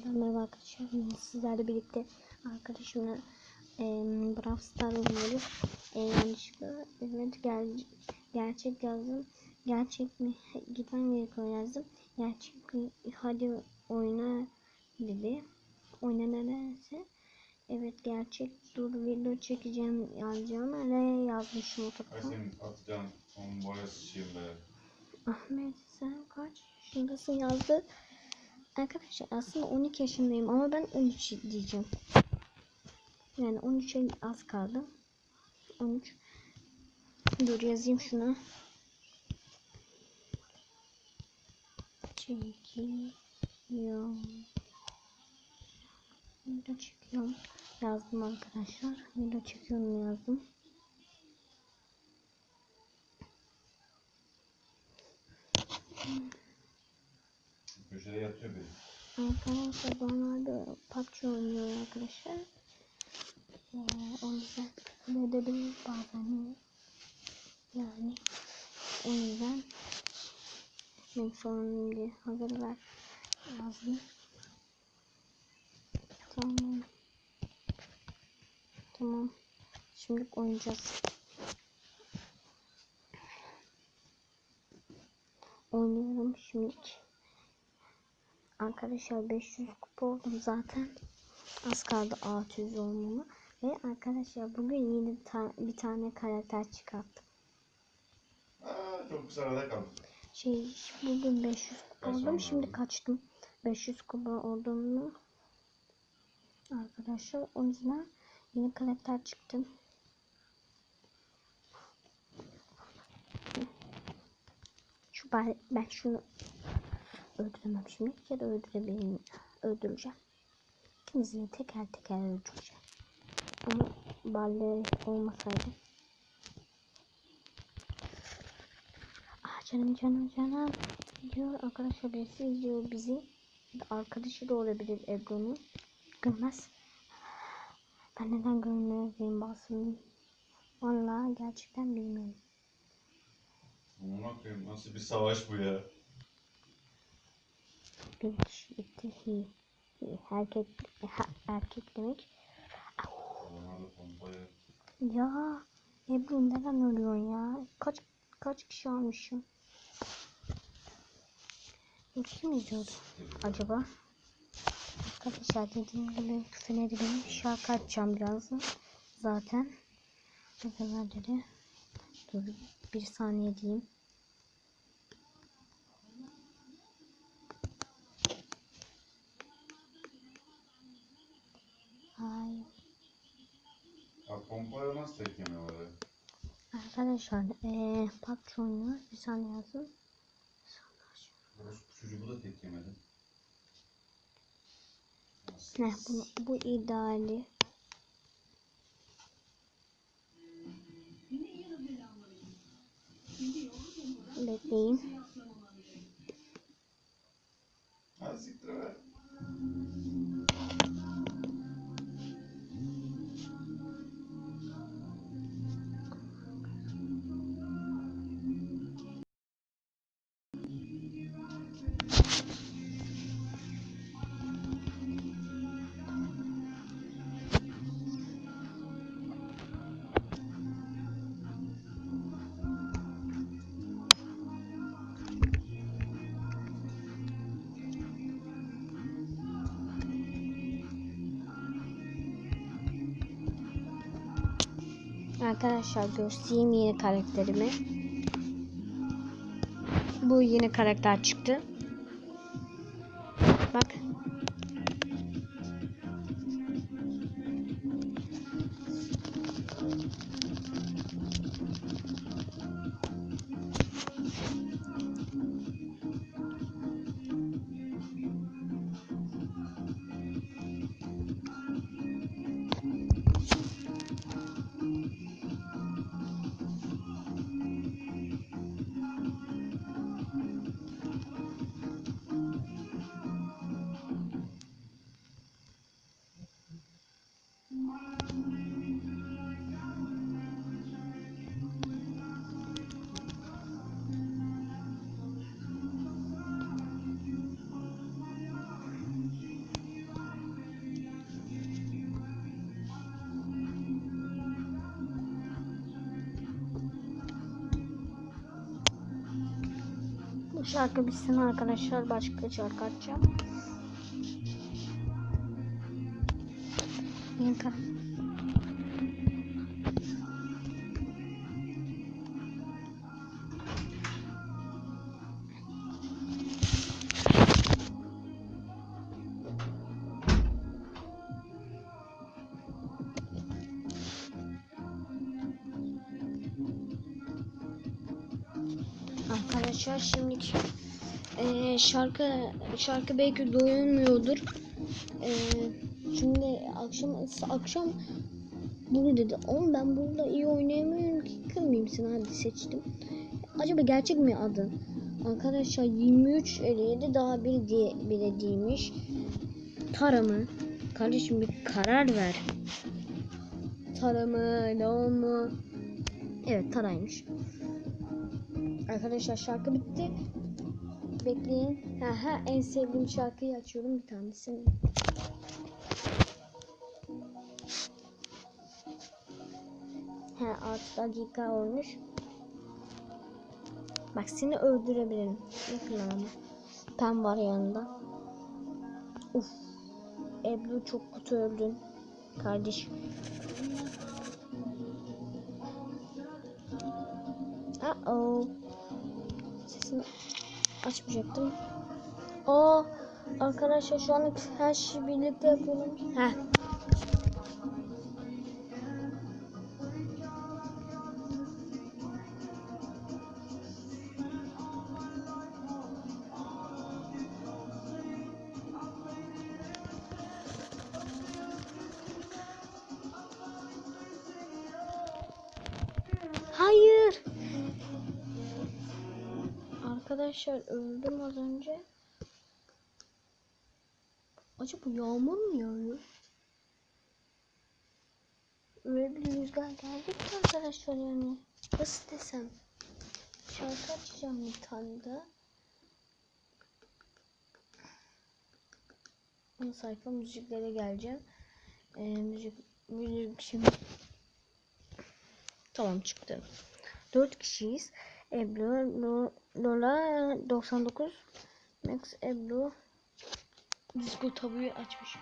Tekrardan merhaba arkadaşlar. Sizlerle birlikte arkadaşımla e, Brawl Star oynuyoruz. E, yanlışlıkla evet ger gerçek yazdım. Gerçek mi? Gitmem gerekiyor yazdım. Gerçek? Hadi oyna dedi. Oyna nedense. Evet gerçek. Dur video çekeceğim yazacağım. Ne yazmışım o be. Ahmet sen kaç yaşındasın yazdı. Arkadaşlar aslında 12 yaşındayım ama ben 13 diyeceğim. Yani 13'e az kaldı. 13. Dur yazayım şuna. Çekiyorum. Video çekiyorum. Yazdım arkadaşlar. Video çekiyorum yazdım. Köşede yatıyor biri. Arkadaşlar normalde PUBG oynuyor arkadaşlar. Ee, o yüzden küfür edebilir bazen. Yani o yüzden benim sorunum değil. Hazır ver. Yazdım. Tamam. Tamam. Şimdi oynayacağız. Oynuyorum şimdi. Arkadaşlar 500 kupa oldum zaten. Az kaldı 600 olmama. Ve arkadaşlar bugün yeni ta- bir tane karakter çıkarttım. Aa, çok kısa arada kaldı. Şey bugün 500 kupa oldum. Şimdi aldım. kaçtım. 500 kupa olduğumu arkadaşlar o yüzden yeni karakter çıktı. Şu ben, ben şunu öldüremem şimdi ya da öldürebilirim. Öldüreceğim. İkimizi de teker teker öldüreceğim. Ama balle olmasaydı. Ah canım canım canım. Diyor arkadaşlar birisi izliyor bizi. Arkadaşı da olabilir Ebru'nun. Görmez. Ben neden görmezeyim basın. Vallahi gerçekten bilmiyorum. Amına koyayım nasıl bir savaş bu ya? Erkek, ha, erkek demek. Ya Ebru neden ölüyorsun ya? Kaç kaç kişi almışım? Kim izliyordu acaba? Arkadaşlar dediğim gibi küfürleri benim şarkı açacağım birazdan. Zaten ne kadar dedi? Dur bir saniye diyeyim. Ay Bak pompaya nasıl tek yemiyorlar ya? Arkadaşlar eee PUBG. Bir saniye yazın. Çocuğu da tek yemedi. Ne bu, bu ideali. Bekleyin. Arkadaşlar göstereyim yeni karakterimi. Bu yeni karakter çıktı. Bu şarkı bitsin arkadaşlar. Başka şarkı açacağım. Yeter. Arkadaşlar şimdi eee, şarkı şarkı belki doyulmuyordur. Eee, şimdi akşam akşam bunu dedi. Ama ben burada iyi oynayamıyorum ki kırmayayım seni hadi seçtim. Acaba gerçek mi adı? Arkadaşlar 23 57 daha bir diye bile değilmiş. Tara mı? Kardeşim bir karar ver. Tara mı? Leon mu? Evet Tara'ymış. Arkadaşlar şarkı bitti. Bekleyin. Aha, en sevdiğim şarkıyı açıyorum bir tanesini. He 6 dakika olmuş. Bak seni öldürebilirim. Yakın ama. Pem var yanında. Uf. Ebru çok kötü öldün. Kardeşim. Uh oh. Sesini açmayacaktım. Aa, arkadaşlar şu an her şeyi birlikte yapıyorum. Heh. Arkadaşlar öldüm az önce. Acaba yağmur mu yağıyor? Öyle bir rüzgar geldi ki arkadaşlar yani. Nasıl desem. Şarkı açacağım bir tane daha. Ana sayfa müziklere geleceğim. Ee, müzik, müzik şimdi. Tamam çıktı. 4 kişiyiz. Ebru, Lo- Lola 99, Max Ebru Disco tabuyu açmışım.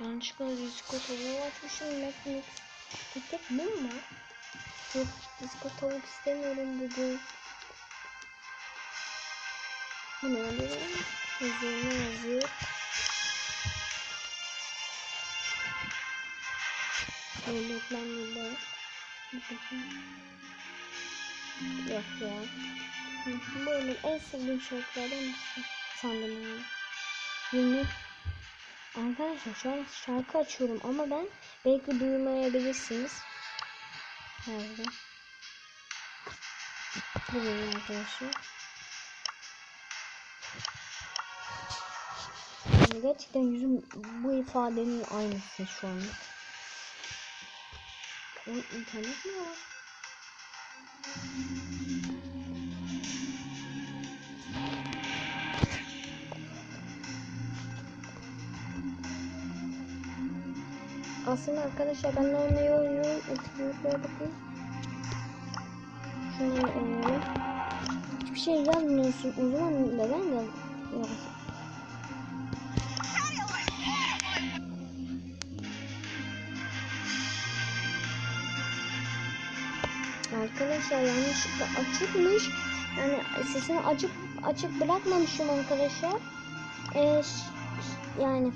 Yanlışlıkla disco tabuyu açmışım. Max Max. Bir tek bu mu? Yok disco tavuk istemiyorum bugün. Bu ne oluyor? Yazıyor ne yazıyor? Öğretmenlerle Yok ya. Hı, Böyle en sevdiğim şarkılardan birisi sandım yani. Yeni Arkadaşlar şu an şarkı açıyorum ama ben belki duymayabilirsiniz. Nerede? Buraya arkadaşlar. Yani gerçekten yüzüm bu ifadenin aynısı şu an. Oğlum internet mi var? Aslında arkadaşlar ben normal oynuyorum. Etkinliklere bakayım. Şunu oynayalım. Hiçbir şey yazmıyorsun. O zaman neden yaz? Arkadaşlar yanlışlıkla açıkmış. Yani sesini açık açık bırakmamışım arkadaşlar. Ee, yani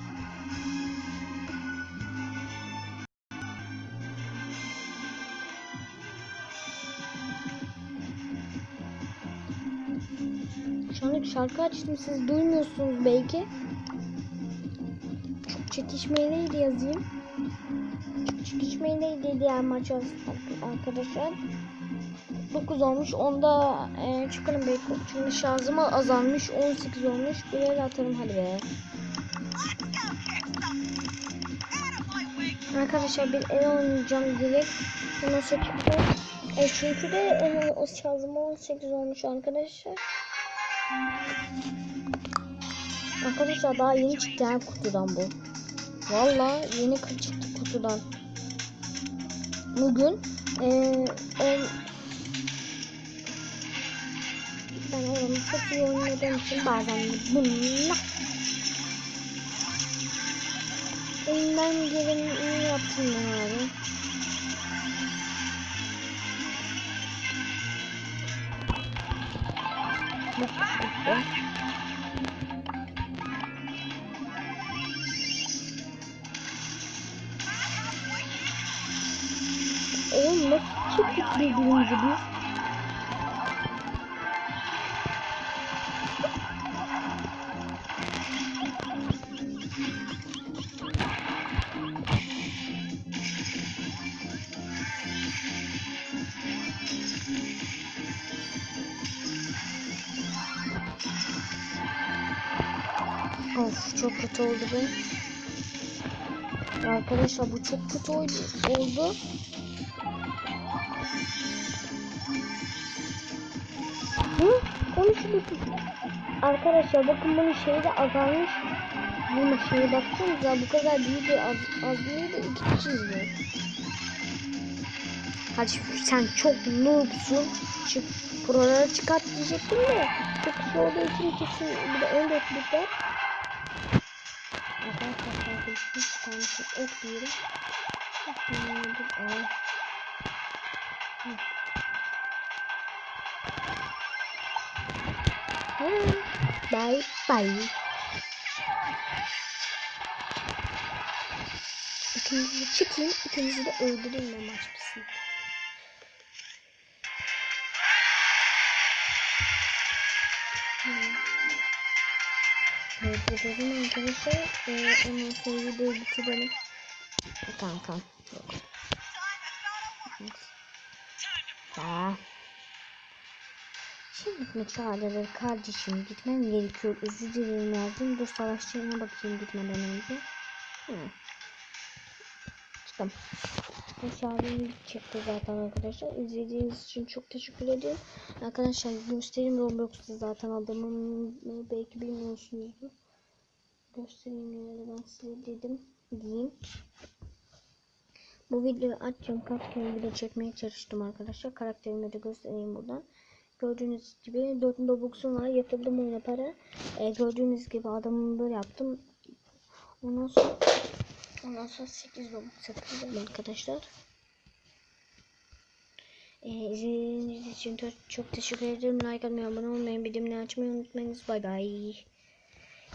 Şu şarkı açtım siz duymuyorsunuz belki. Çok çekişmeliydi yazayım. Çekişmeliydi diğer maç arkadaşlar. 9 olmuş. Onda e, çıkarım belki. Çünkü şarjım azalmış. 18 olmuş. Bir el atarım hadi be. Arkadaşlar bir el oynayacağım direkt. Buna 8 e, çünkü de e, o şarjım 18 olmuş arkadaşlar. Arkadaşlar daha yeni çıktı yani kutudan bu. Valla yeni çıktı kutudan. Bugün eee on... oranı çok iyi oynadığım için bazen bununla elimden geleni yaptım ben abi. Bak işte. Oğlum nasıl çıktık biz? Of çok kötü oldu bu. Arkadaşlar bu çok kötü oldu. oldu. Hı? Konuşulur. Arkadaşlar bakın bunun şeyi de azalmış. Bunun şeyi baksanıza bu kadar büyük bir az, az değil de iki izliyor. Hadi sen çok noobsun. Çık buralara çıkart diyecektim de. Çok kişi olduğu için kesin bir de 14 biter. Arkadaşlar bir tanesi ok diyorum. Hmm, dur, aa. Bye bye. İkinizi çıkayım, ikinizi de öldüreyim ben maç Dedim arkadaşlar. Ee, ondan sonra videoyu bitirelim. Tamam tamam. Yok. Tamam. Şimdi müsaadeler kardeşim gitmem gerekiyor. Özür dilerim yazdım. Dur savaşçılarına bakayım gitmeden önce. Hı. Çıktım. Meşaleyi çıktı zaten arkadaşlar. İzlediğiniz için çok teşekkür ederim. Arkadaşlar göstereyim Roblox'ta zaten adamım belki bilmiyorsunuzdur. Göstereyim yine ben size dedim diyeyim. Bu videoyu açacağım. Kaç video çekmeye çalıştım arkadaşlar. Karakterimi de göstereyim buradan. Gördüğünüz gibi 4 Robux'um var. Yatırdım oyuna para. Ee, gördüğünüz gibi adamımı böyle yaptım. Ondan sonra ondan sonra 8 Robux yatırdım arkadaşlar. Ee, izlediğiniz için çok teşekkür ederim. Like atmayı, abone olmayı, bildirimleri açmayı unutmayınız. Bay bay.